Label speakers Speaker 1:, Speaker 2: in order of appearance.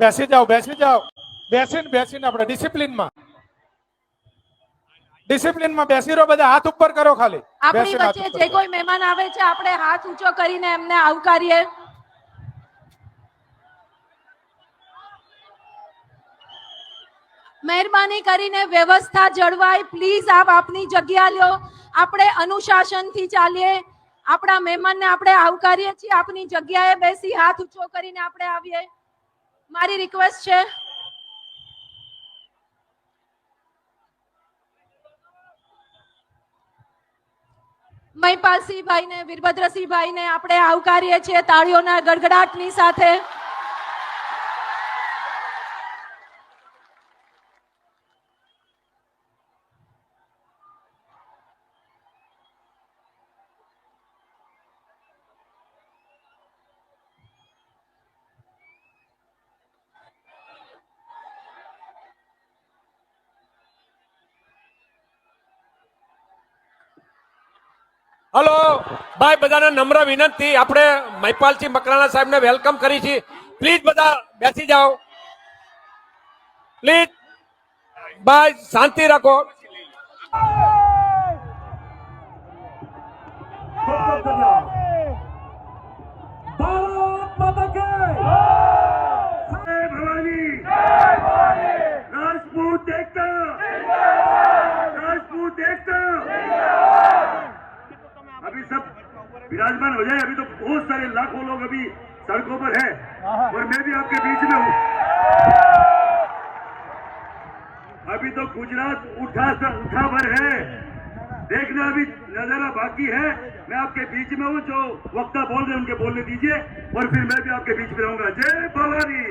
Speaker 1: બેસી જાઓ બેસી જાઓ બેસીને બેસીને આપણે ડિસિપ્લિનમાં. ડિસિપ્લિનમાં બેસી રહો બધા હાથ ઉપર કરો ખાલી.
Speaker 2: આપણી વચ્ચે જે કોઈ મહેમાન આવે છે આપણે હાથ ઊંચો કરીને એમને આવકારીએ. મહેરબાની કરીને વ્યવસ્થા જળવાય. પ્લીઝ આપ આપની જગ્યા લ્યો આપણે અનુશાસનથી ચાલીએ. આપણા મહેમાનને આપણે આવકારીએ છીએ, આપની જગ્યાએ બેસી હાથ ઊંચો કરીને આપણે આવીએ. મારી રિક્વેસ્ટ છે મહિપાલસિંહભાઈ ને વીરભદ્રસિંહભાઈ ને આપણે આવકારીએ છીએ તાળીઓના ગડગડાટની સાથે.
Speaker 3: હલો ભાઈ બધાને નમ્ર વિનંતી. આપણે મહિપાલજી મકરાણા સાહેબને વેલકમ કરી છે. પ્લીઝ બધા બેસી જાઓ. પ્લીઝ ભાઈ શાંતિ રાખો.
Speaker 4: રાજપૂત એકતા. विराजमान हो जाए। अभी तो बहुत सारे लाखों लोग अभी सड़कों पर हैं और मैं भी आपके बीच में हूँ। अभी तो गुजरात उठा उठा भर है। देखना अभी नज़ारा बाकी है। मैं आपके बीच में हूँ जो वक्ता बोल रहे हैं उनके बोलने दीजिए। और फिर मैं भी आपके बीच में रहूँगा। जय भवानी।